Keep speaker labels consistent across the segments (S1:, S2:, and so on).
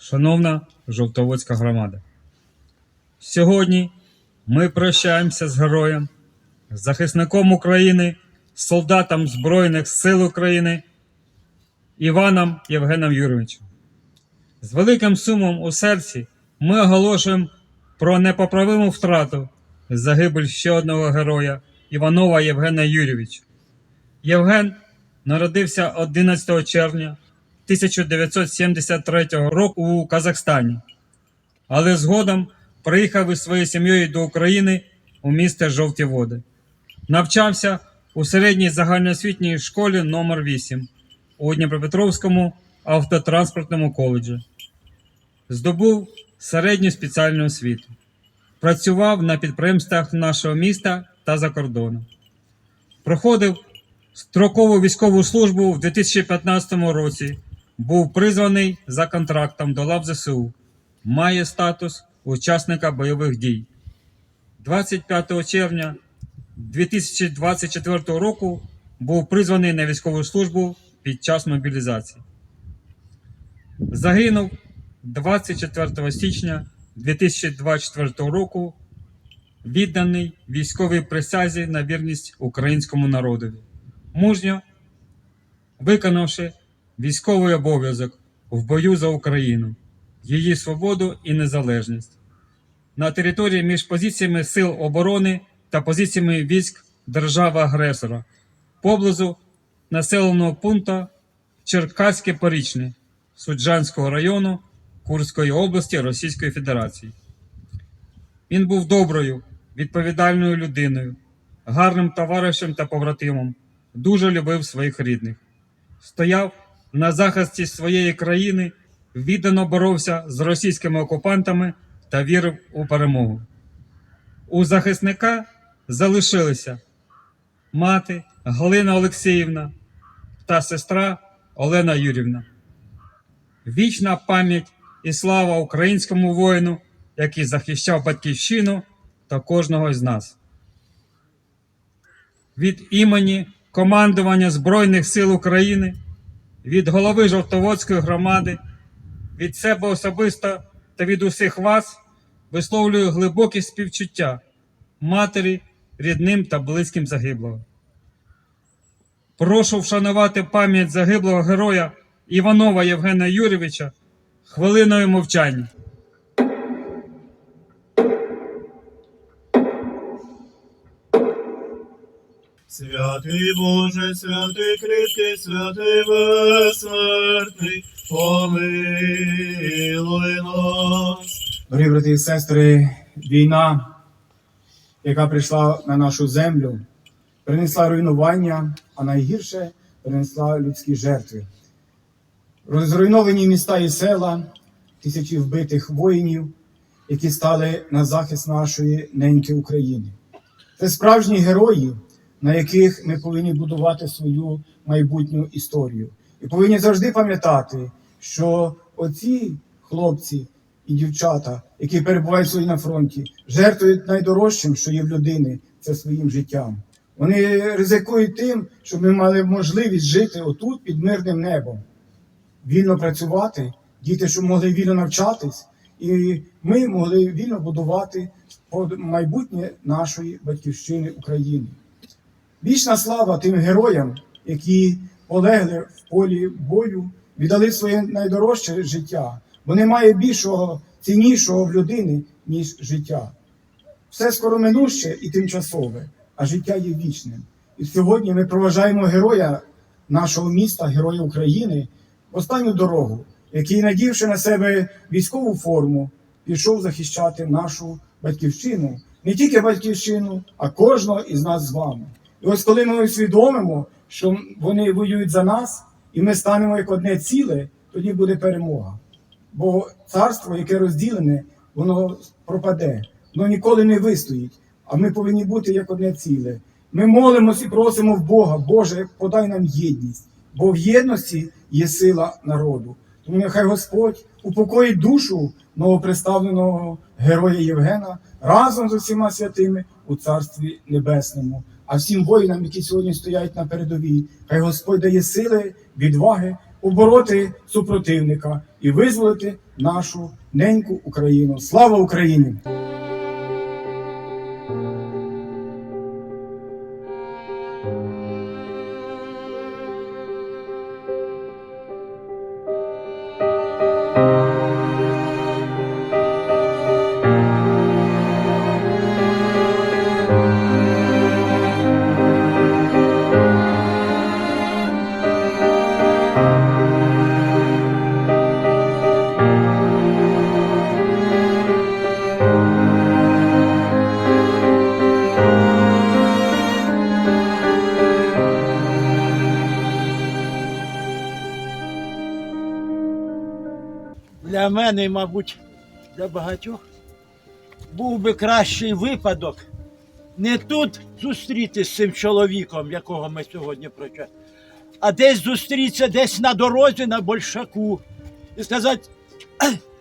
S1: Шановна Жовтоводська громада, сьогодні ми прощаємося з героєм, захисником України, солдатом Збройних сил України Іваном Євгеном Юрійовичем. З великим сумом у серці ми оголошуємо про непоправиму втрату загибель ще одного героя Іванова Євгена Юрійовича. Євген народився 11 червня 1973 року у Казахстані, але згодом приїхав із своєю сім'єю до України у місто Жовті Води. Навчався у середній загальноосвітній школі номер 8 у Дніпропетровському автотранспортному коледжі. Здобув середню спеціальну освіту. Працював на підприємствах нашого міста та за кордоном. Проходив строкову військову службу в 2015 році. Був призваний за контрактом до лав ЗСУ. Має статус учасника бойових дій. 25 червня 2024 року був призваний на військову службу під час мобілізації. Загинув 24 січня 2024 року, відданий військовій присязі на вірність українському народові, мужньо виконавши військовий обов'язок в бою за Україну, її свободу і незалежність на території між позиціями Сил оборони та позиціями військ держави-агресора поблизу населеного пункту Черкаське Порічне Суджанського району Курської області Російської Федерації. Він був доброю, відповідальною людиною, гарним товаришем та побратимом, дуже любив своїх рідних, стояв на захисті своєї країни, віддано боровся з російськими окупантами та вірив у перемогу. У захисника залишилися мати Галина Олексіївна та сестра Олена Юрівна. Вічна пам'ять і слава українському воїну, який захищав батьківщину та кожного з нас. Від імені командування Збройних сил України, від голови Жовтоводської громади, від себе особисто та від усіх вас висловлюю глибокі співчуття матері, рідним та близьким загиблого. Прошу вшанувати пам'ять загиблого героя Іванова Євгена Юрійовича хвилиною мовчання.
S2: Святий Боже, святий кріпкий, святий безсмертний, помилуй нас.
S3: Дорогі брати і сестри, війна, яка прийшла на нашу землю, принесла руйнування, а найгірше принесла людські жертви. Розруйновані міста і села, тисячі вбитих воїнів, які стали на захист нашої неньки України. Це справжні герої, на яких ми повинні будувати свою майбутню історію. І повинні завжди пам'ятати, що оці хлопці і дівчата, які перебувають сьогодні на фронті, жертвують найдорожчим, що є в людини, це своїм життям. Вони ризикують тим, щоб ми мали можливість жити отут під мирним небом, вільно працювати, діти, щоб могли вільно навчатись, і ми могли вільно будувати майбутнє нашої батьківщини України. Вічна слава тим героям, які полегли в полі бою, віддали своє найдорожче життя, бо немає більшого, ціннішого в людини, ніж життя. Все скороминуще і тимчасове, а життя є вічним. І сьогодні ми проважаємо героя нашого міста, героя України, в останню дорогу, який, надівши на себе військову форму, пішов захищати нашу батьківщину, не тільки батьківщину, а кожного із нас з вами. І ось коли ми усвідомимо, що вони воюють за нас, і ми станемо як одне ціле, тоді буде перемога. Бо царство, яке розділене, воно пропаде, воно ніколи не вистоїть. А ми повинні бути як одне ціле. Ми молимось і просимо в Бога, Боже, подай нам єдність, бо в єдності є сила народу. Тому нехай Господь упокоїть душу новоприставленого героя Євгена разом з усіма святими у Царстві Небесному. А всім воїнам, які сьогодні стоять на передовій, хай Господь дає сили, відваги, обороти супротивника і визволити нашу неньку Україну. Слава Україні!
S4: Для мене, і, мабуть, для багатьох був би кращий випадок не тут зустрітися з цим чоловіком, якого ми сьогодні прочали, а десь зустрітися десь на дорозі на Большаку і сказати: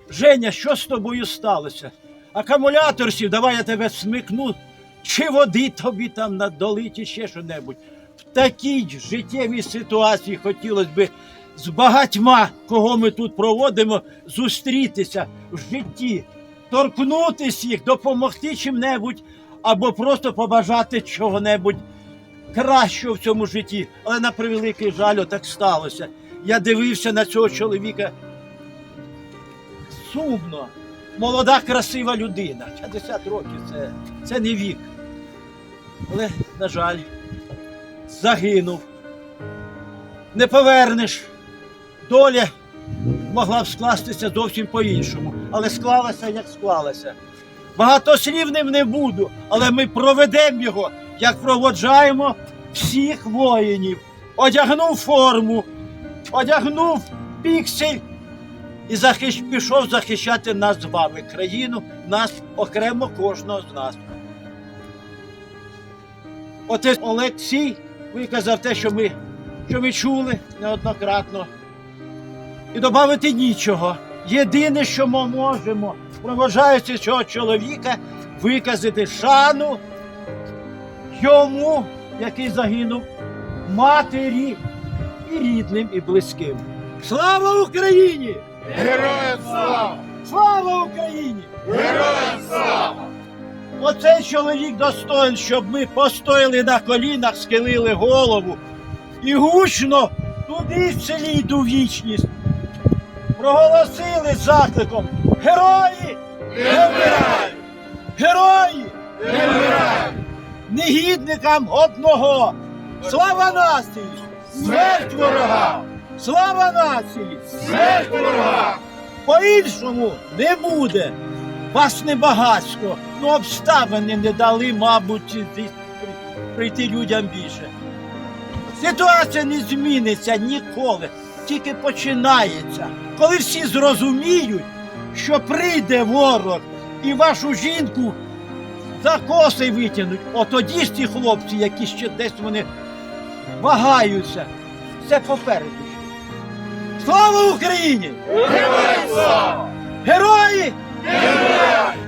S4: Женя, що з тобою сталося? Акумулятор сів, давай я тебе смикну, чи води тобі там надолить, чи ще що-небудь. В такій життєвій ситуації хотілося б з багатьма, кого ми тут проводимо, зустрітися в житті, торкнутися їх, допомогти чим-небудь або просто побажати чого-небудь кращого в цьому житті. Але на превеликий жаль, так сталося. Я дивився на цього чоловіка сумно. Молода, красива людина. 50 років це, це не вік. Але, на жаль, загинув. Не повернеш. Доля могла б скластися зовсім по-іншому, але склалася, як склалася. Багатослівним не буду, але ми проведемо його, як проводжаємо всіх воїнів. Одягнув форму, одягнув піксель і захищ... пішов захищати нас з вами, країну, нас окремо кожного з нас. Отець Олексій виказав те, що ми, що ми чули неоднократно. І додати нічого. Єдине, що ми можемо, проважаючи цього чоловіка, виказати шану йому, який загинув, матері і рідним, і близьким. Слава Україні!
S2: Героям слава!
S4: Слава Україні!
S2: Героям слава!
S4: Оцей чоловік достоин, щоб ми постояли на колінах, схилили голову і гучно туди в селі йду вічність. Проголосили з закликом Герої!
S2: Не вмирай!
S4: Герої!
S2: Не вмирай!
S4: Негідникам одного! Слава нації! Смерть ворогам! Слава нації!
S2: Смерть ворога!
S4: По-іншому не буде. Вас не багатство, ну обставини не дали, мабуть, прийти людям більше. Ситуація не зміниться ніколи, тільки починається. Коли всі зрозуміють, що прийде ворог і вашу жінку за коси витягнуть, от тоді ж ті хлопці, які ще десь вони вагаються, це попереду. Слава Україні!
S2: Героям слава!
S4: Герої!
S2: Вмирай!